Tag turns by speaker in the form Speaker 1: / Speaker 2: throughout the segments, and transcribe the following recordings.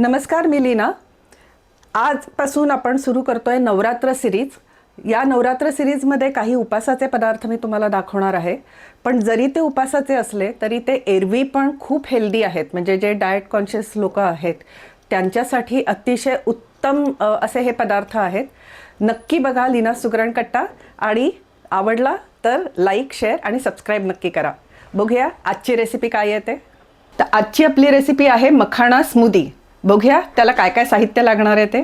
Speaker 1: नमस्कार मी लीना. आजपासून आपण सुरू करतोय नवरात्र सिरीज. या नवरात्र सिरीजमध्ये काही उपासाचे पदार्थ मी तुम्हाला दाखवणार आहे. पण जरी ते उपासाचे असले तरी ते एरवी पण खूप हेल्दी आहेत. म्हणजे जे डाएट कॉन्शियस लोक आहेत त्यांच्यासाठी अतिशय उत्तम असे हे पदार्थ आहेत. नक्की बघा लीना सुगरण कट्टा आणि आवडला तर लाईक शेअर आणि सबस्क्राईब नक्की करा. बघूया आजची रेसिपी काय येते. तर आजची आपली रेसिपी आहे मखाणा स्मूदी. बघूया त्याला काय काय साहित्य लागणार आहे ते.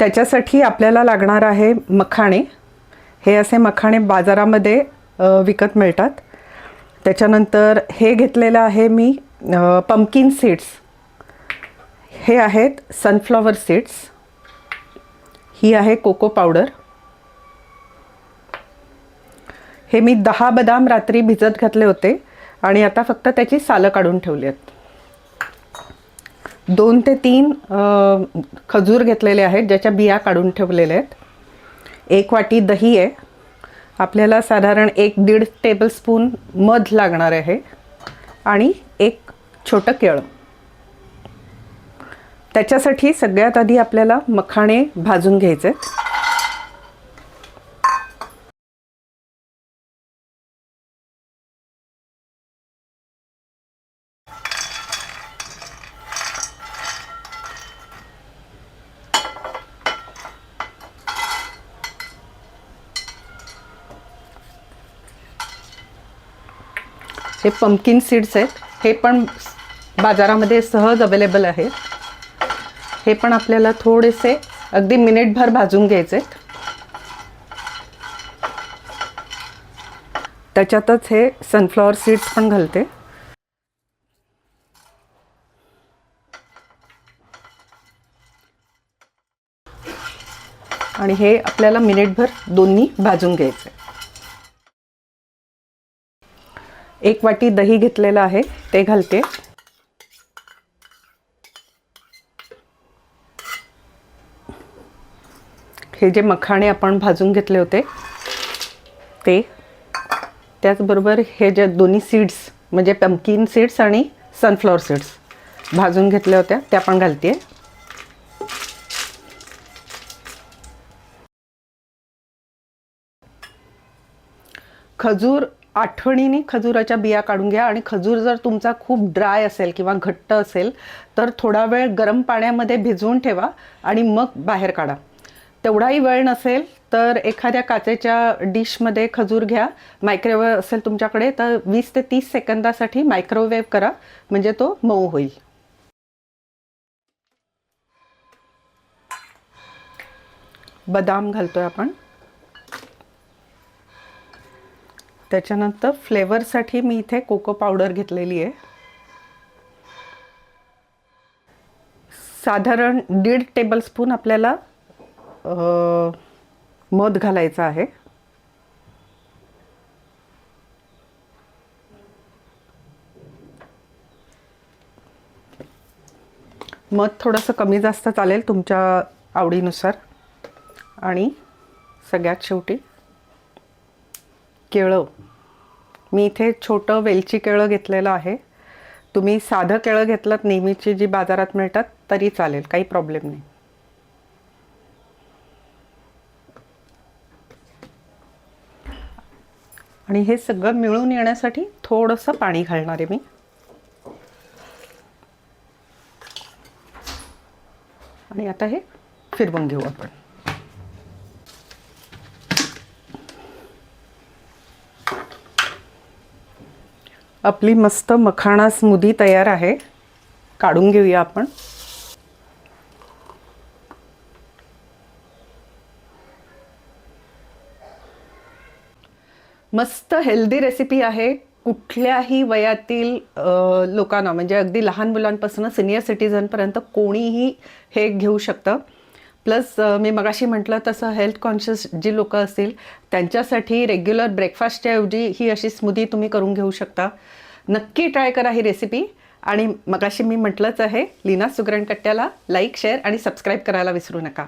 Speaker 1: त्याच्यासाठी आपल्याला लागणार आहे मखाणे. हे असे मखाणे बाजारामध्ये विकत मिळतात. त्याच्यानंतर हे घेतलेलं आहे मी पंपकिन सीड्स हे आहेत सनफ्लॉवर सीड्स ही आहे कोको पावडर हे मी दहा बदाम रात्री भिजत घातले होते आणि आता फक्त त्याची सालं काढून ठेवली आहेत. दोन ते तीन खजूर घेतलेले आहेत ज्याच्या बिया काढून ठेवलेल्या आहेत. एक वाटी दही आहे. आपल्याला साधारण एक दीड टेबलस्पून मध लागणार आहे आणि एक छोटं केळं. त्याच्यासाठी सगळ्यात आधी आपल्याला मखाणे भाजून घ्यायचे हे पम्पकिन सीड्स आहेत. हे पण बाजारामध्ये सहज अवेलेबल आहेत. हे पण आपल्याला थोडेसे अगदी मिनिटभर भाजून घ्यायचे आहेत. त्याच्यातच हे सनफ्लॉवर सीड्स पण घालते. आणि हे आपल्याला मिनिटभर दोन्ही भाजून घ्यायचे एक वाटी दही घेतलेलं आहे ते घालते. हे जे मखाणे आपण भाजून घेतले होते ते. त्याचबरोबर हे जे दोन्ही सीड्स म्हणजे पम्पकिन सीड्स आणि सनफ्लॉवर सीड्स भाजून घेतल्या होत्या त्या पण घालते. खजूर आठवणीने खजुराच्या बिया काढून घ्या आणि खजूर जर तुमचा खूप ड्राय असेल किंवा घट्ट असेल तर थोडा वेळ गरम पाण्यामध्ये भिजवून ठेवा आणि मग बाहेर काढा. तेवढाही वेळ नसेल तर एखाद्या काचेच्या डिशमध्ये खजूर घ्या. मायक्रोवेव्ह असेल तुमच्याकडे तर वीस ते तीस सेकंदासाठी मायक्रोवेव्ह करा म्हणजे तो मऊ होईल. बदाम घालतोय आपण. त्याच्यानंतर फ्लेवरसाठी मी इथे कोको पावडर घेतलेली आहे. साधारण दीड टेबलस्पून आपल्याला मध घालायचं आहे. मध थोडंसं कमी जास्त चालेल तुमच्या आवडीनुसार. आणि सगळ्यात शेवटी केळं. मी इथे छोटं वेलची केळं घेतलेलं आहे. तुम्ही साधं केळं घेतलं नेहमीची जी बाजारात मिळतात तरी चालेल काही प्रॉब्लेम नाही. आणि हे सगळं मिळून येण्यासाठी थोडंसं पाणी घालणार आहे मी. आणि आता हे फिरवून घेऊ आपण. आपली मस्त मखाणा स्मूदी तयार आहे. काढून घेऊया आपण. मस्त हेल्दी रेसिपी आहे. कुठल्याही वयातील लोकांना म्हणजे अगदी लहान मुलांपासून सिनियर सिटीजनपर्यंत कोणीही हे घेऊ शकतं. प्लस मी मगाशी म्हटलं तसं हेल्थ कॉन्शियस जी लोकं असतील त्यांच्यासाठी रेग्युलर ब्रेकफास्टच्याऐवजी ही अशी स्मूदी तुम्ही करून घेऊ शकता. नक्की ट्राय करा ही रेसिपी आणि मगाशी मी म्हटलंच आहे लीना सुगरणकट्ट्याला लाईक शेअर आणि सबस्क्राईब करायला विसरू नका.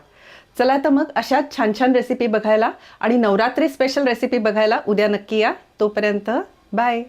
Speaker 1: चला तर मग अशाच छान छान रेसिपी बघायला आणि नवरात्री स्पेशल रेसिपी बघायला उद्या नक्की या. तोपर्यंत बाय